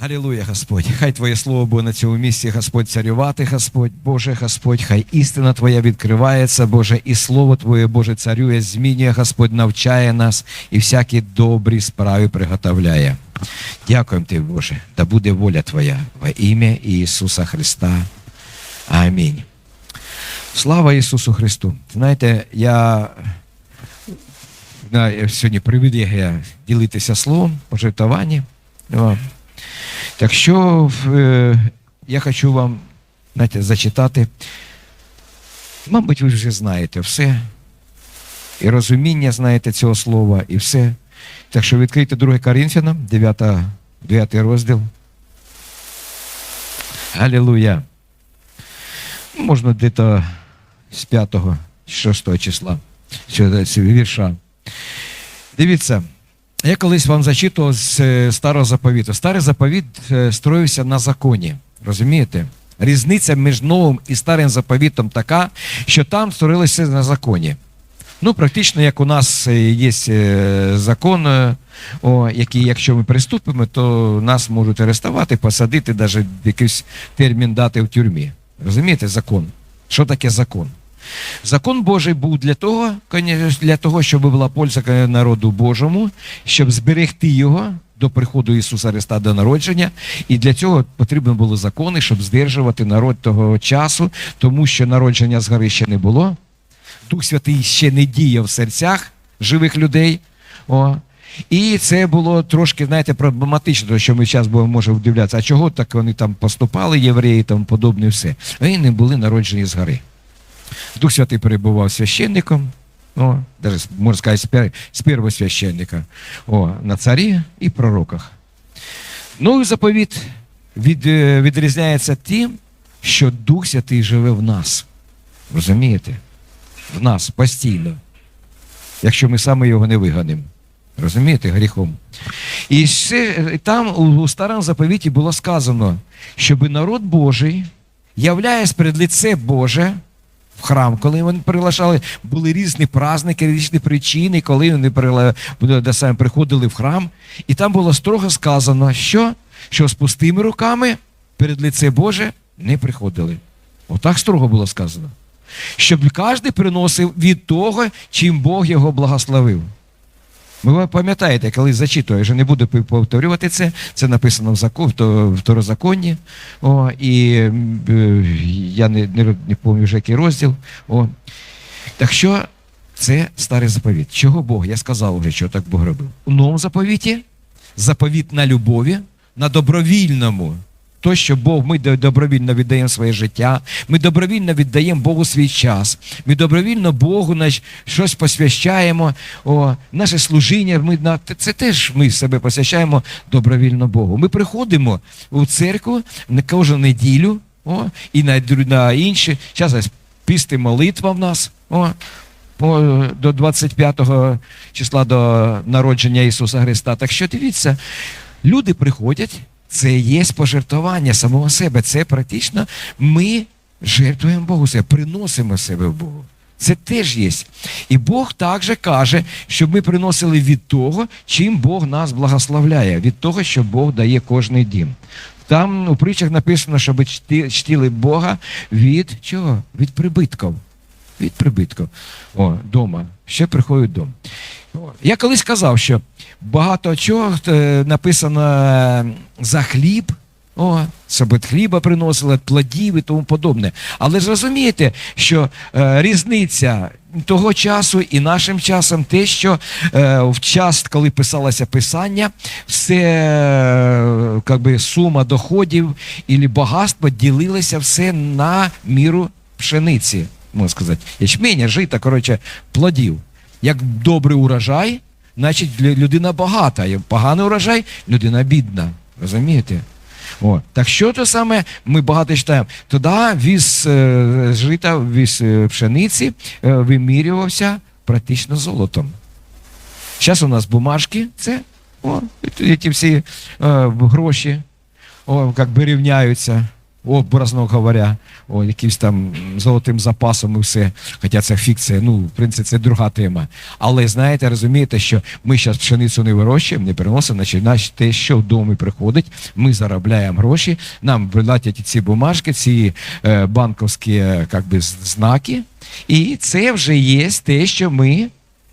Алілуя, Господь. Хай Твоє слово буде на цьому місці, Господь, царювати, Господь, Боже, Господь, хай істина Твоя відкривається, Боже, і Слово Твоє, Боже, царює, змінює, Господь, навчає нас і всякі добрі справи приготовляє. Дякуємо Тобі, Боже, да буде воля Твоя во ім'я Ісуса Христа. Амінь. Слава Ісусу Христу. Знаєте, я сьогодні привілегія ділитися словом, пожертвуванні. Так що е, я хочу вам знаєте, зачитати. Мабуть, ви вже знаєте все. І розуміння знаєте цього слова, і все. Так що відкрийте 2 Коринфянам, 9, 9 розділ. Алілуя. Можна десь з 5 6 числа цього вірша. Дивіться, я колись вам зачитував з е, старого заповіту. Старий заповіт е, строївся на законі. Розумієте? Різниця між новим і старим заповітом така, що там створилося на законі. Ну, практично, як у нас е, є закон, о, який, якщо ми приступимо, то нас можуть арестувати, посадити, навіть якийсь термін дати в тюрмі. Розумієте, закон. Що таке закон? Закон Божий був для того, для того, щоб була польза народу Божому, щоб зберегти його до приходу Ісуса Христа до народження. І для цього потрібні були закони, щоб здержувати народ того часу, тому що народження згори ще не було. Дух Святий ще не діяв в серцях живих людей. О. І це було трошки, знаєте, проблематично, що ми зараз будемо може вдивлятися, а чого так вони там поступали, євреї, там подобне все. Вони не були народжені згори. Дух Святий перебував священником, о, даже, можна сказати, з пер- з первосвященника, о, на царі і пророках. Новий заповіт від, е, відрізняється тим, що Дух Святий живе в нас. Розумієте? В нас постійно. Якщо ми саме його не виганемо. Розумієте, гріхом. І ще, е, там у, старому заповіті було сказано, щоб народ Божий, являясь перед лице Боже, в храм, коли вони приглашали, були різні праздники, різні причини, коли вони прила- саме приходили в храм. І там було строго сказано, що, що з пустими руками перед лице Боже не приходили. Отак строго було сказано. Щоб кожен приносив від того, чим Бог його благословив. Ви пам'ятаєте, коли зачитую, я вже не буду повторювати це, це написано в закон, второзаконні. О, і е, я не, не, не пам'ятаю вже який розділ. О. Так що це старий заповіт. Чого Бог? Я сказав вже, що так Бог робив. У новому заповіті заповіт на любові, на добровільному. То, що Бог, ми добровільно віддаємо своє життя, ми добровільно віддаємо Богу свій час, ми добровільно Богу наш, щось посвящаємо, о, наше служіння, ми, це теж ми себе посвящаємо добровільно Богу. Ми приходимо у церкву на кожну неділю о, і на, на інші. Зараз пісти молитва в нас. О, по, до 25 числа до народження Ісуса Христа. Так що дивіться, люди приходять, це є пожертвування самого себе. Це практично ми жертвуємо Богу себе, приносимо себе в Богу. Це теж є. І Бог також каже, щоб ми приносили від того, чим Бог нас благословляє, від того, що Бог дає кожний дім. Там у притчах написано, щоб чтіли Бога від чого? Від прибитків. Від прибитків. О, дома. Ще приходять дом. Я колись казав, що багато чого е, написано за хліб. О, щоб хліба приносили, плодів і тому подобне. Але ж розумієте, що е, різниця того часу і нашим часом те, що е, в час, коли писалося писання, все е, как би, сума доходів і багатство ділилося все на міру пшениці, можна сказати. Ячменя, жита, коротше, плодів. Як добрий урожай, значить людина багата, як поганий урожай, людина бідна. Розумієте? О, так що то саме ми багато читаємо? Тоді віз е, жита, віз е, пшениці е, вимірювався практично золотом. Зараз у нас бумажки, це о, ті всі е, гроші, о, як би рівняються. Образно говоря, о, якимсь там золотим запасом і все. Хоча це фікція, ну, в принципі, це друга тема. Але знаєте, розумієте, що ми зараз пшеницю не вирощуємо, не переносимо, значить, наш те, що в домі приходить, ми заробляємо гроші, нам вилатять ці бумажки, ці е, банковські е, как би, знаки, і це вже є те, що ми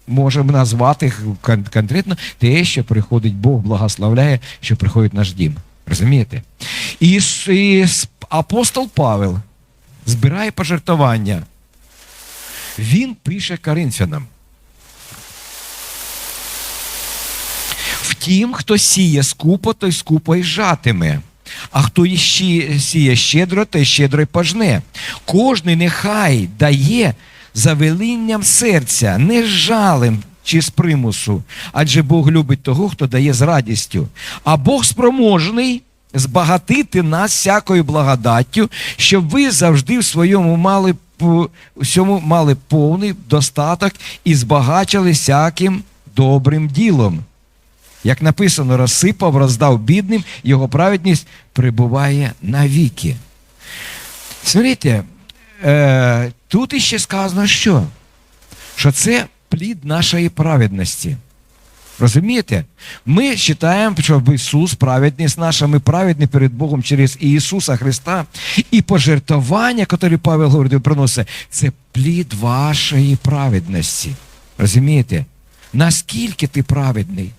можемо назвати кон- конкретно те, що приходить Бог, благословляє, що приходить наш дім. Розумієте? І, і апостол Павел збирає пожертвування. Він пише Коринфянам. Втім, хто сіє скупо, той скупо й жатиме. А хто іще- сіє щедро, той щедро й пожне. Кожний нехай дає за велінням серця, не з жалем чи з примусу, адже Бог любить того, хто дає з радістю. А Бог спроможний збагатити нас всякою благодаттю, щоб ви завжди в своєму мали всьому мали повний достаток і збагачили всяким добрим ділом. Як написано, розсипав, роздав бідним, його праведність прибуває навіки. Смотрите, е, тут іще сказано, що? Що це плід нашої праведності. Розумієте? Ми вважаємо, що Ісус праведність наша, ми праведні перед Богом через Ісуса Христа. І пожертвування, яке Павел говорить, приносить, це плід вашої праведності. Розумієте? Наскільки ти праведний?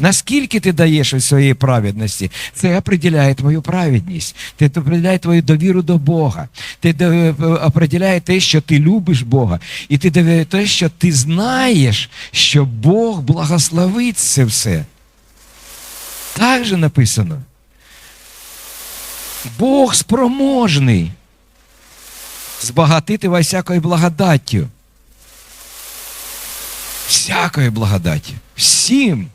Наскільки ти даєш від своєї праведності, це определяє твою праведність, це определяє твою довіру до Бога, це де- определяє те, що ти любиш Бога, і ти довіряє те, що ти знаєш, що Бог благословить це все. Так же написано. Бог спроможний збагатити вас всякою благодаттю. Всякою благодаттю. Всім.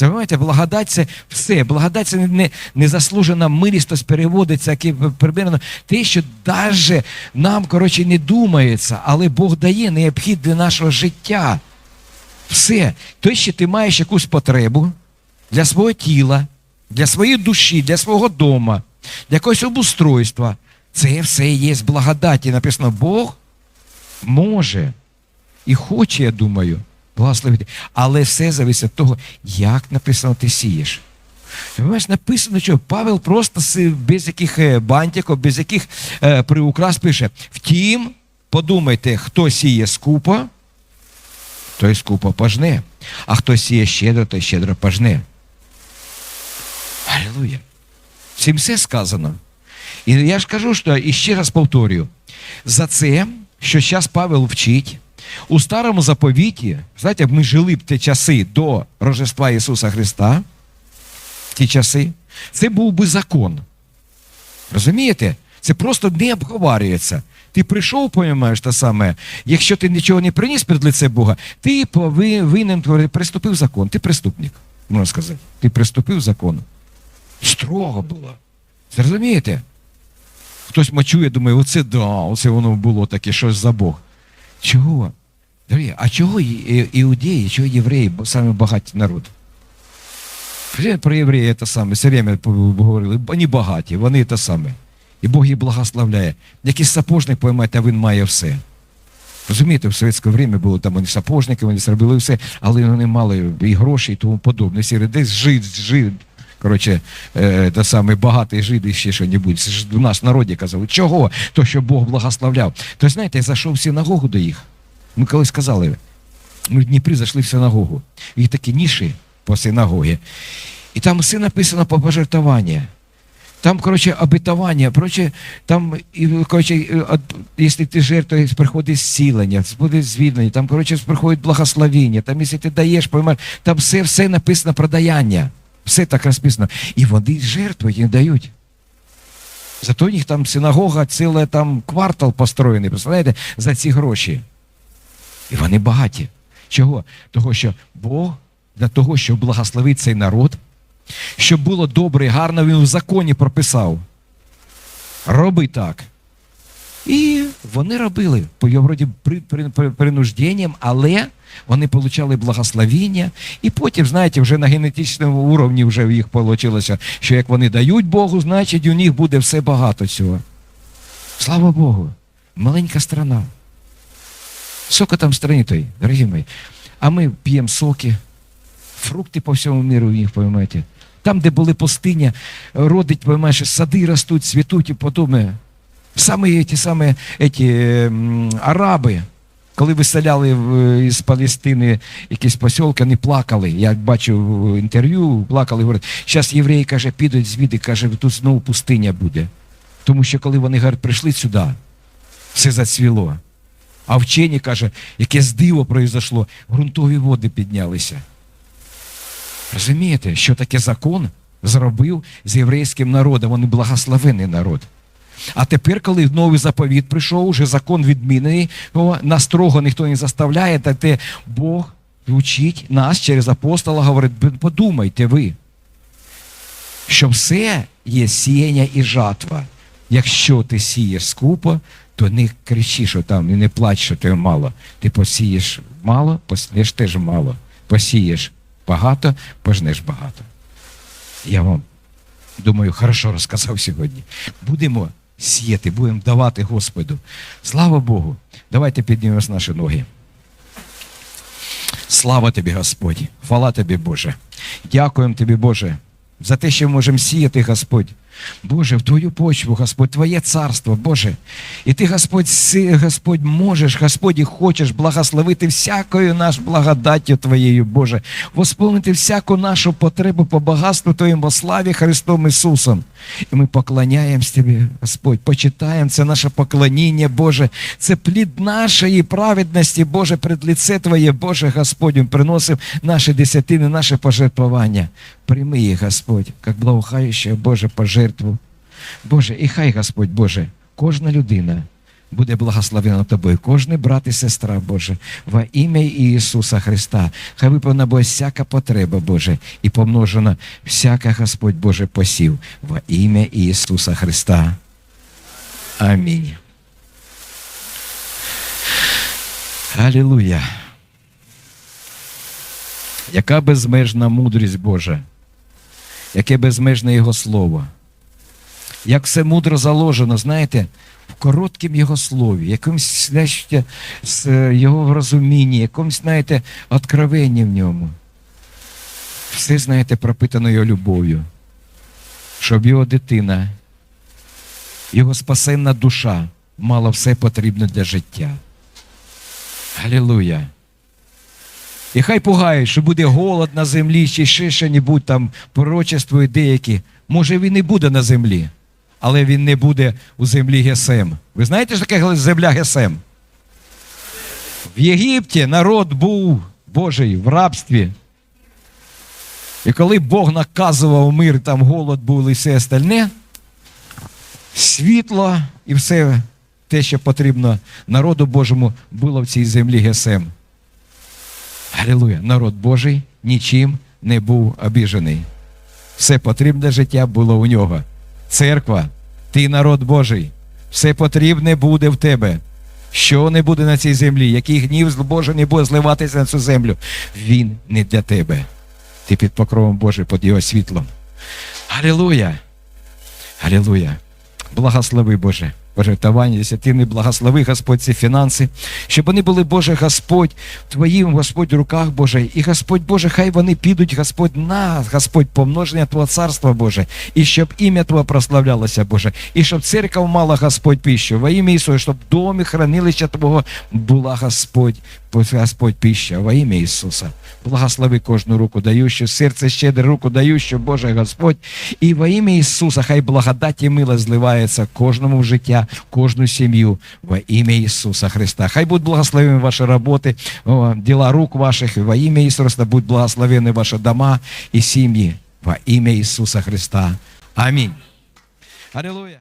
Це розумієте, благодать це все. Благодать це не, не, незаслужена милість, переводиться, яке примерно те, що навіть нам, коротше, не думається, але Бог дає необхід для нашого життя. Все. Те, що ти маєш якусь потребу для свого тіла, для своєї душі, для свого дома, для якогось обустройства, це все є з благодаті. Написано, Бог може і хоче, я думаю, благословити. Але все залежить від того, як написано ти сієш. Понимаєш, написано, що Павел просто без яких е, бантиків, без яких е, приукрас пише. Втім, подумайте, хто сіє скупо, той скупо пожне, а хто сіє щедро, той щедро пожне. Аллилуйя. Цим все сказано. І я ж кажу, що і ще раз повторюю, за це, що зараз Павел вчить, у старому заповіті, знаєте, ми жили б ті часи до Рождества Ісуса Христа, ті часи, це був би закон. Розумієте? Це просто не обговорюється. Ти прийшов, поймаєш те саме, якщо ти нічого не приніс перед лице Бога, ти повинен приступив закон. Ти преступник, можна сказати. Ти приступив закону. Строго було. Зрозумієте? Хтось мочує, думає, оце да, оце воно було таке, щось за Бог. Чого? Дорогі, а чого іудеї, чого євреї, бо саме багаті народ? Про євреї це саме, все время говорили, вони багаті, вони те саме. І Бог їх благословляє. Якийсь сапожник, поймаєте, а він має все. Розумієте, в совєтське время було там вони сапожники, вони зробили все, але вони мали і гроші і тому подобне. Всі десь жид, жид. Коротше, е, те саме багатий жид і ще що-небудь. У нас в народі казали. Чого? То, що Бог благословляв. То знаєте, я зайшов в синагогу до їх. Ми колись казали, ми в Дніпрі зайшли в синагогу. Їх такі ніші по синагогі. І там все написано по пожертвування. Там, коротше, обетування, коротше, там, коротше, якщо ти жертвуєш, приходить зцілення, буде звільнення, там, коротше, приходить благословення, там, якщо ти даєш, поймаєш, там все, все написано про даяння. Все так розписано. І вони жертвують і дають. Зато у них там синагога, цілий там квартал построєний, представляєте, за ці гроші. І вони багаті. Чого? Того, що Бог для того, щоб благословити цей народ, щоб було добре і гарно, він в законі прописав. Роби так. І вони робили по вроді при, при, при, принужденням, але вони отримали благословіння. І потім, знаєте, вже на генетичному уровні вже в їх вийшло, що як вони дають Богу, значить у них буде все багато цього. Слава Богу, маленька страна. Сока там той, дорогі мої. А ми п'ємо соки, фрукти по всьому міру у них, поймаєте. Там, де були пустиня, родить, поймаєш, сади ростуть, цвітуть і подобне. Саме ті самі еті, м, араби, коли виселяли із Палестини якісь посілки, вони плакали. Я бачив інтерв'ю, плакали, говорять, зараз євреї каже, підуть звідти, каже, тут знову пустиня буде. Тому що коли вони говорять, прийшли сюди, все зацвіло. А вчені каже, якесь диво произошло, ґрунтові води піднялися. Розумієте, що таке закон зробив з єврейським народом? Вони благословений народ. А тепер, коли новий заповіт прийшов, уже закон відмінений, о, нас строго ніхто не заставляє, та те Бог вчить нас через апостола, говорить, подумайте ви, що все є сіяння і жатва. Якщо ти сієш скупо, то не кричи, що там, і не плач, що тебе мало. Ти посієш мало, посієш теж мало. Посієш багато, пожнеш багато. Я вам думаю, хорошо розказав сьогодні. Будемо сіяти, будемо давати Господу. Слава Богу. Давайте піднімемо наші ноги. Слава тобі, Господь! Хвала тобі, Боже. Дякуємо тобі, Боже, за те, що можемо сіяти, Господь. Боже, в Твою почву, Господь, Твоє царство, Боже. І Ти, Господь, Господь, можеш, Господь, і хочеш благословити всякою наш благодаттю Твоєю, Боже, восполнити всяку нашу потребу по багатству Твоєму во славі Христом Ісусом. І ми поклоняємось Тобі, Господь, почитаємо це наше поклоніння, Боже. Це плід нашої праведності, Боже, пред лице Твоє, Боже, Господь, ми приносимо наші десятини, наше пожертвування. Прийми їх, Господь, як благоухаюче, Боже, пожертву. Боже, і хай, Господь, Боже, кожна людина буде благословена тобою, кожний брат і сестра, Боже, во ім'я Ісуса Христа. Хай виповнена буде всяка потреба, Боже, і помножена всяка, Господь Боже, посів во ім'я Ісуса Христа. Амінь. Алілуя. Яка безмежна мудрість Божа, яке безмежне Його Слово. Як все мудро заложено, знаєте, в короткім Його слові, знаєте, з е, Його розумінні, якомусь, знаєте, откровенні в ньому. Все, знаєте, пропитано Його любов'ю, щоб його дитина, його спасенна душа мала все потрібне для життя. Алілуя! І хай пугають, що буде голод на землі, чи ще що-небудь там пророчествують деякі. Може, він і буде на землі, але він не буде у землі Гесем. Ви знаєте, що таке земля Гесем? В Єгипті народ був Божий в рабстві. І коли Бог наказував мир, там голод був і все остальне, світло і все те, що потрібно народу Божому, було в цій землі Гесем. Алілуя! Народ Божий нічим не був обіжений. Все потрібне життя було у нього. Церква, ти народ Божий, все потрібне буде в тебе. Що не буде на цій землі, який гнів Божий не буде зливатися на цю землю, він не для тебе. Ти під покровом Божий, під його світлом. Алілуя! Алілуя! Благослови Боже. Пожертвування, десятини, благослови, Господь, ці фінанси, щоб вони були, Боже, Господь, в Твоїм, Господь, руках, Боже. І Господь Боже, хай вони підуть, Господь, на Господь, помноження Твого царства, Боже, і щоб ім'я Твоє прославлялося, Боже, і щоб церква мала, Господь, пищу. во ім'я Ісуса, щоб в домі хранилища Твого була, Господь, Господь піща, во ім'я Ісуса. Благослови кожну руку дающу, серце щедре руку дающу, Боже Господь. І во ім'я Ісуса, хай благодать і мила зливається кожному в життя, кожну сім'ю во ім'я Ісуса Христа. Хай будуть благословені ваші роботи, діла рук ваших, во ім'я Ісуса, будуть благословені ваші дома і сім'ї во ім'я Ісуса Христа. Амінь. Аллилуйя.